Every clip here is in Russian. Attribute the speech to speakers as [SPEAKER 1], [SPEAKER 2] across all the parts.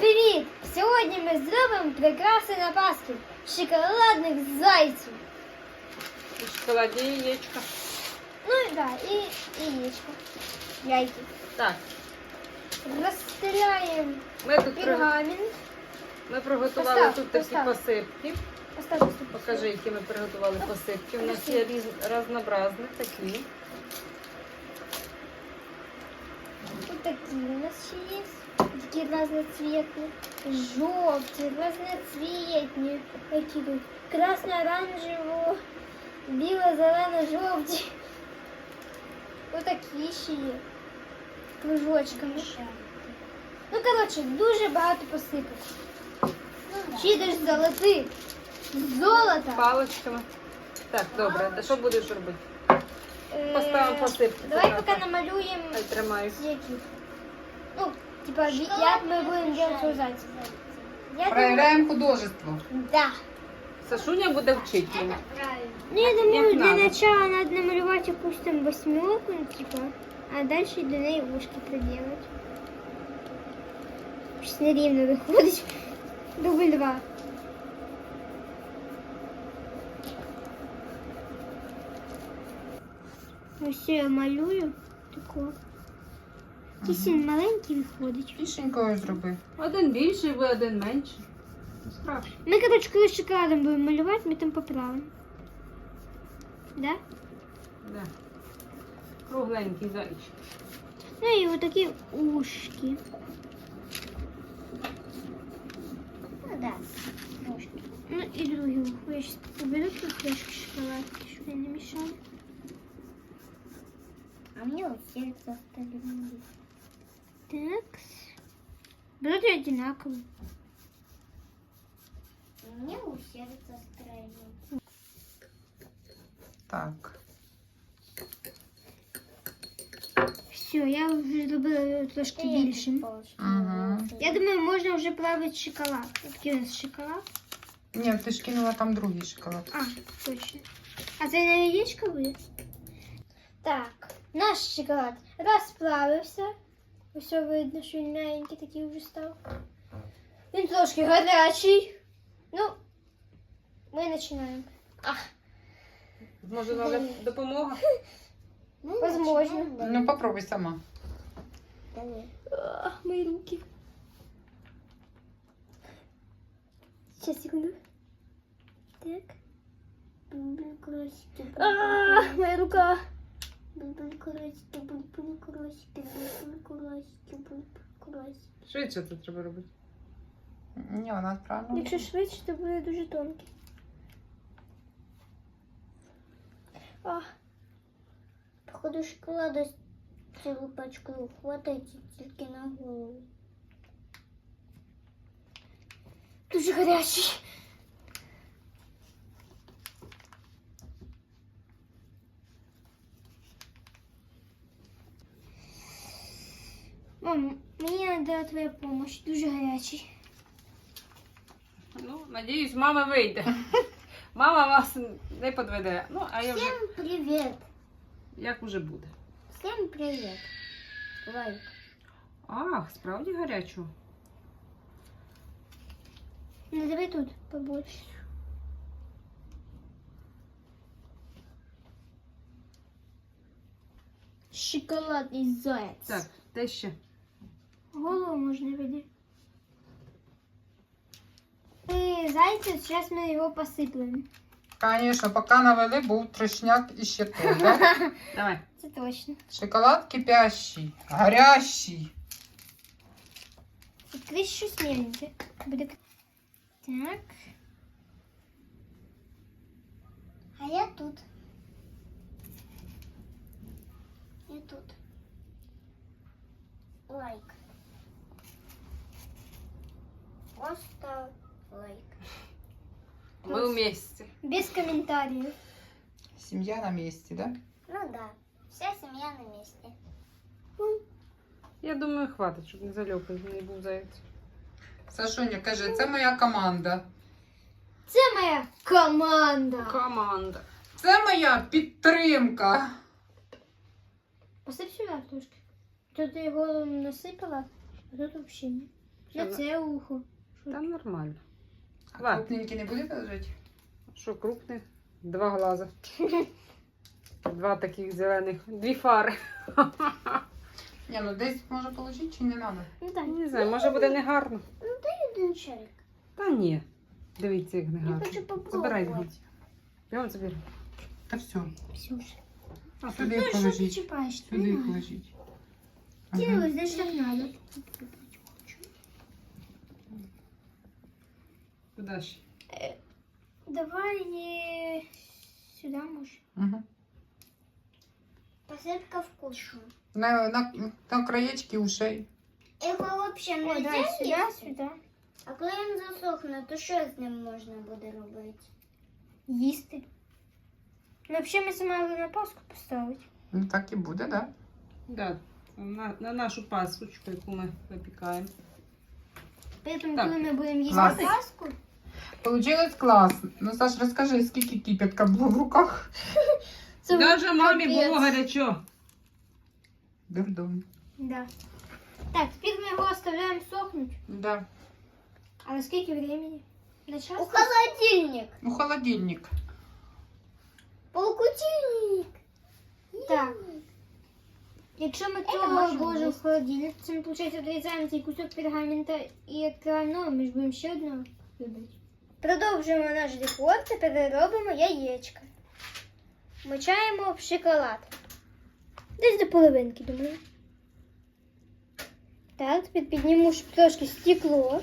[SPEAKER 1] привіт! Сьогодні ми зробимо прикраси на Пасху шоколадних зайців.
[SPEAKER 2] І шоколадні яєчка.
[SPEAKER 1] Ну і да, і яєчко. Яйки.
[SPEAKER 2] Так,
[SPEAKER 1] Розстеляємо
[SPEAKER 2] ми тут
[SPEAKER 1] пергамент.
[SPEAKER 2] ми приготували
[SPEAKER 1] Постав,
[SPEAKER 2] тут такі
[SPEAKER 1] постав.
[SPEAKER 2] посипки.
[SPEAKER 1] Остав.
[SPEAKER 2] Покажи, які ми приготували посипки. У нас є різ... разнообразні такі.
[SPEAKER 1] Ось такі у нас ще є. Такі разноцвітні. Жовті, разноцвітні. Які тут? Красно-оранжево, біло-зелено-жовті. Ось такі ще є. Кружочками. Ну, коротше, дуже багато посипок. Ще ж золотих. Золота.
[SPEAKER 2] Паличками. Так, добре. А що будеш робити?
[SPEAKER 1] Е,
[SPEAKER 2] Поставимо посипки.
[SPEAKER 1] Давай
[SPEAKER 2] туди.
[SPEAKER 1] поки намалюємо
[SPEAKER 2] Хай тримаю.
[SPEAKER 1] які. Ну, типа, ві- як ми будемо делать свой зайця. Я думаю,
[SPEAKER 3] Проявляем художество.
[SPEAKER 1] да.
[SPEAKER 2] Сашуня буде вчити мене.
[SPEAKER 1] Ну, я думаю,
[SPEAKER 2] Як
[SPEAKER 1] для
[SPEAKER 2] надо.
[SPEAKER 1] начала надо намалевать якусь там восьмерку, ну, типа, а дальше до неї ушки приделать. Щось нерівно виходить. Дубль два. Ось я малюю таку. Якийсь він маленький виходить.
[SPEAKER 3] Пішенькою зроби.
[SPEAKER 2] Один більший, ви один менший. Страшно.
[SPEAKER 1] Ми, короче, коли шоколадом будемо малювати, ми там поправимо. Да?
[SPEAKER 2] Да. Кругленький зайчик.
[SPEAKER 1] Ну і вот такі ушки. Ну да, ушки. Ну і другі вухо. Я сейчас уберу тут шоколадки, щоб вони не мішали.
[SPEAKER 4] А мне вот сердце остальные.
[SPEAKER 1] Так. Вроде одинаково.
[SPEAKER 4] Мне у сердца строение.
[SPEAKER 3] Так.
[SPEAKER 1] Все, я вже зробила його трошки більшим.
[SPEAKER 3] Ага.
[SPEAKER 1] Я думаю, можна вже плавити шоколад. Який у нас шоколад?
[SPEAKER 3] Ні, ти ж кинула там другий шоколад.
[SPEAKER 1] А, точно. А це на яєчко буде? Так, наш шоколад розплавився. Все видно, що він м'ягенький такий вже став. Він трошки гарячий. Ну, ми починаємо.
[SPEAKER 2] Може, треба допомога?
[SPEAKER 4] Ну,
[SPEAKER 1] Возможно.
[SPEAKER 4] начинаем,
[SPEAKER 3] Ну, попробуй сама.
[SPEAKER 4] Давай.
[SPEAKER 1] А, мої руки. Сейчас, секунду. Так.
[SPEAKER 4] Бульбуль красики.
[SPEAKER 1] А, моя рука.
[SPEAKER 4] Бульбуль красики, бульбуль красики, бульбуль красики, бульбуль красики.
[SPEAKER 2] Швидше це треба робити.
[SPEAKER 3] Ні, вона правильно.
[SPEAKER 1] Якщо швидше, то буде дуже тонкий. А,
[SPEAKER 4] Походу шоколада с цілу пачку хватається тільки на голову.
[SPEAKER 1] дуже гарячий. Мам, мені треба твоя допомога, дуже гарячий.
[SPEAKER 2] Ну, надіюсь, мама вийде. Мама вас не подведе. Ну, а я вже
[SPEAKER 4] Всем привет!
[SPEAKER 2] як уже буде.
[SPEAKER 4] Всем привет! Лайк.
[SPEAKER 2] Ах, справді гарячу.
[SPEAKER 1] Ну давай тут побольше. Шоколадний заяц.
[SPEAKER 2] Так, те ще.
[SPEAKER 1] Голову можна видеть. И зайця, сейчас мы его посыплем.
[SPEAKER 3] Звісно, поки навели, був трешняк і ще да?
[SPEAKER 2] Давай.
[SPEAKER 1] Это точно.
[SPEAKER 3] Шоколад кипящий, гарячий.
[SPEAKER 1] Открыть щось меленьке. Буде... Так.
[SPEAKER 4] А я тут. Я тут. Лайк. Просто лайк
[SPEAKER 2] Ми вместе.
[SPEAKER 1] Без комментариев.
[SPEAKER 3] Сім'я на місці, да?
[SPEAKER 4] Ну да, вся семья на месте.
[SPEAKER 2] Я думаю, хватить, щоб не зальопий не був заяць.
[SPEAKER 3] Сашуня каже, це моя команда.
[SPEAKER 1] Це моя команда.
[SPEAKER 2] Команда.
[SPEAKER 3] Це моя підтримка.
[SPEAKER 1] Посыпь сюда трошки. Тут я голову насыпала, а тут вообще нет. На це ухо.
[SPEAKER 2] Та нормально.
[SPEAKER 3] А
[SPEAKER 2] Ладно.
[SPEAKER 3] крупненький не будете лежати?
[SPEAKER 2] Що крупне? Два глаза. Два таких зелених. Дві фари.
[SPEAKER 3] Ні, ну десь може положити чи не треба?
[SPEAKER 1] Ну так.
[SPEAKER 2] Не знаю, може буде негарно.
[SPEAKER 4] Один шарик.
[SPEAKER 2] Та ні. Дивіться, як
[SPEAKER 4] Я
[SPEAKER 2] негарно.
[SPEAKER 4] хочу попробувати.
[SPEAKER 2] Забирай його. Бігом забери.
[SPEAKER 3] Та все,
[SPEAKER 1] Ксюша.
[SPEAKER 2] А,
[SPEAKER 3] сюди
[SPEAKER 1] Ну
[SPEAKER 3] їх
[SPEAKER 1] що ти
[SPEAKER 3] положіть.
[SPEAKER 1] чіпаєш?
[SPEAKER 3] Сюди їх положіть. Ага.
[SPEAKER 1] значить так надо.
[SPEAKER 2] Куди ще?
[SPEAKER 1] Давай е, сюди може.
[SPEAKER 3] Ага.
[SPEAKER 4] Посыпка вкусная.
[SPEAKER 3] На, на, на краєчки ушей.
[SPEAKER 4] Його взагалі
[SPEAKER 1] О,
[SPEAKER 4] не
[SPEAKER 1] дай сюди,
[SPEAKER 4] їсти?
[SPEAKER 1] сюди.
[SPEAKER 4] А коли він засохне, то що з ним можна буде робити?
[SPEAKER 1] Їсти. Ну, взагалі ми це мали на паску поставити.
[SPEAKER 3] Ну так і буде, да?
[SPEAKER 2] Да. На, на нашу пасочку, яку ми випікаємо.
[SPEAKER 1] Поэтому,
[SPEAKER 2] Так.
[SPEAKER 1] коли ми будемо їсти
[SPEAKER 3] Клас.
[SPEAKER 1] паску,
[SPEAKER 3] Получилось класно. Ну, Саш, розкажи, скільки кипятка було в руках?
[SPEAKER 1] це
[SPEAKER 2] Даже мамі
[SPEAKER 1] капець.
[SPEAKER 2] було гарячо.
[SPEAKER 3] Дурдом.
[SPEAKER 1] Да. Так, теперь мы его оставляем сохнуть.
[SPEAKER 3] Да.
[SPEAKER 1] А на сколько времени? На час?
[SPEAKER 4] У холодильник.
[SPEAKER 3] Ну, холодильник.
[SPEAKER 4] Полкутильник.
[SPEAKER 1] Так. Якщо ми
[SPEAKER 4] Це
[SPEAKER 1] цього
[SPEAKER 4] можна
[SPEAKER 1] вложимо в
[SPEAKER 4] їсти.
[SPEAKER 1] холодильник, то ми, виходить, відрізаємо цей кусок пергамента і відкриваємо, ми ж будемо ще одного робити. Продовжуємо наш декор, тепер робимо яєчка. Мочаємо в шоколад. Десь до половинки, думаю. Так, тепер підніму трошки стекло.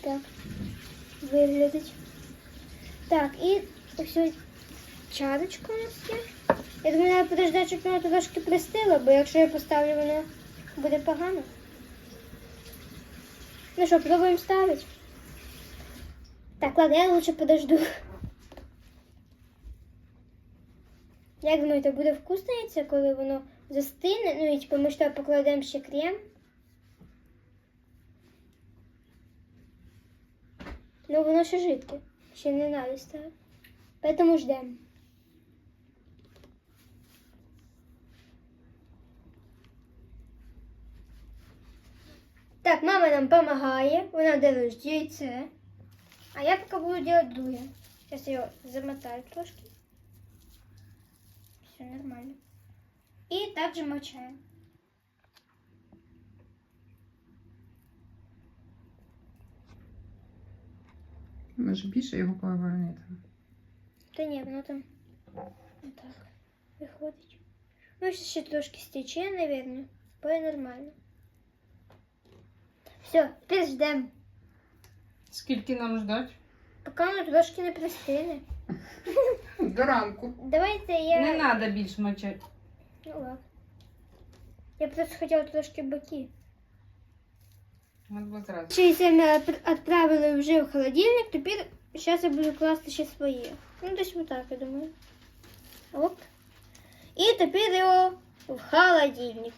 [SPEAKER 1] Так. Виглядить. Так, і ось чарочка у нас є. Я думаю, треба подождати, щоб воно трошки пристило, бо якщо я поставлю, воно буде погано. Ну що, пробуємо ставити? Так, ладно, я лучше подожду. Як думаєте, буде вкусно яйце, коли воно застине? Ну і типу ми ж туди покладемо ще крем. Ну, воно ще жидке. Ще не надо ставити. Поэтому ждем. Так, мама нам помогает. Вона делает яйце. А я пока буду делать друге. Сейчас ее замотаю трошки. Все нормально. И также мочаем.
[SPEAKER 3] Може більше його повернути.
[SPEAKER 1] Та ні, воно там отак виходить. Ну, ще ще трошки стече, наверное. Буде нормально. Все, тепер ждем.
[SPEAKER 2] Скільки нам ждать?
[SPEAKER 1] Поки воно трошки не пристине.
[SPEAKER 3] До ранку.
[SPEAKER 1] Давайте я.
[SPEAKER 2] Не треба більш мочати.
[SPEAKER 1] Ну ладно. Я просто хотіла трошки боки.
[SPEAKER 2] От бо зразу.
[SPEAKER 1] Чи це ми отп- відправили вже в холодильник, тепер зараз я буду класти ще свої. Ну, десь отак, я думаю. Оп. І тепер його в холодильник.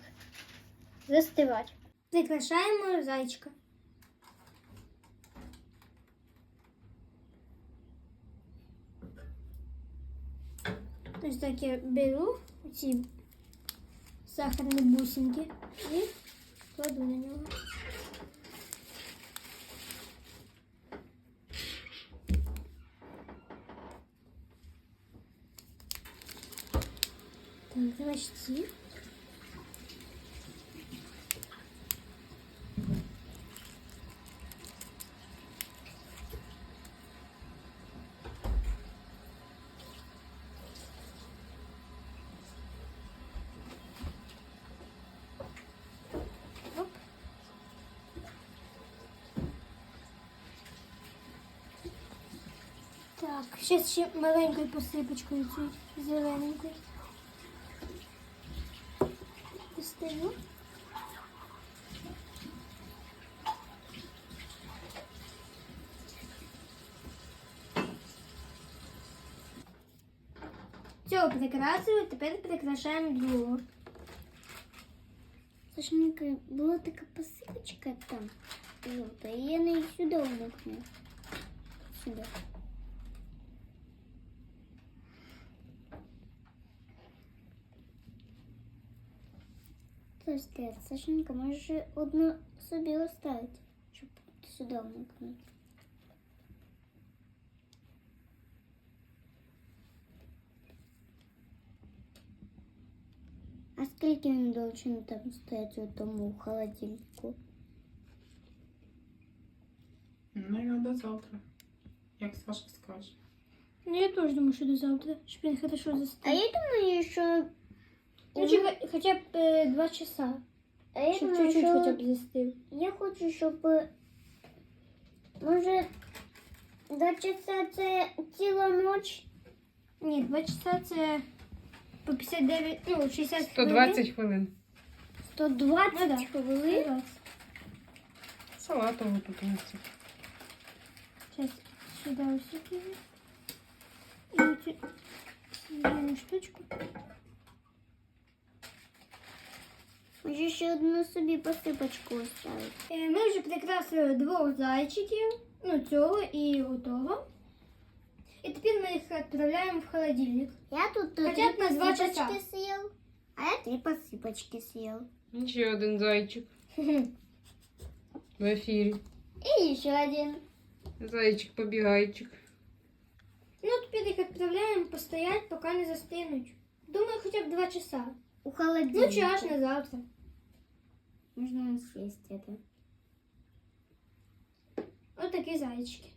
[SPEAKER 1] Застивати. Прикрашаємо зайчика. Ось так я беру ці сахарні бусинки і кладу на нього. Так, значит, Так, сейчас ще маленькою посипочкою цю зелененькою. Достаю. Все, прикрасили, тепер прикрашаємо другого.
[SPEAKER 4] Сашенька, була така посипочка там. Жовта, і я неї сюди вмикну. Сюди. Подожди, Сашенька, можеш одну собі оставити, щоб сюди вмикнути. А скільки він должен там стояти у тому холодильнику?
[SPEAKER 3] Ну, я до завтра. Як Саша скаже.
[SPEAKER 1] Ну, я теж думаю, що до завтра, щоб він хорошо
[SPEAKER 4] А
[SPEAKER 1] застиг.
[SPEAKER 4] я думаю, що...
[SPEAKER 1] Ну, чи хо- хоча б е, два часа,
[SPEAKER 4] А я
[SPEAKER 1] щоб
[SPEAKER 4] думаю,
[SPEAKER 1] чуть-чуть хоча
[SPEAKER 4] що...
[SPEAKER 1] б застив.
[SPEAKER 4] Я хочу, щоб... е, Може, два часа це ціла ніч?
[SPEAKER 1] Ні, два часа це по 59, ну, 60
[SPEAKER 2] 120 хвилин.
[SPEAKER 4] 120
[SPEAKER 1] Ну, да.
[SPEAKER 4] хвилин?
[SPEAKER 2] Салатову тут у нас.
[SPEAKER 1] Сейчас сюда усыпляю. И вот эту зеленую штучку.
[SPEAKER 4] Може ще одну собі посипочку оставити.
[SPEAKER 1] Е, Ми вже прикрасили двох зайчиків, ну цього і того. І тепер ми їх відправляємо в холодильник.
[SPEAKER 4] Я тут
[SPEAKER 1] Хоча
[SPEAKER 4] три
[SPEAKER 1] б на два
[SPEAKER 4] посипочки
[SPEAKER 1] часа.
[SPEAKER 4] съел, а я три посипочки съел.
[SPEAKER 2] Ще один зайчик в ефірі.
[SPEAKER 4] И еще один.
[SPEAKER 2] Зайчик побігайчик.
[SPEAKER 1] Ну, тепер їх відправляємо постоять, поки не застигнуть. Думаю, хоча б два часа.
[SPEAKER 4] У холодильника.
[SPEAKER 1] Ну, чи аж на завтра.
[SPEAKER 4] Можно съесть это.
[SPEAKER 1] Ось такі зайчики.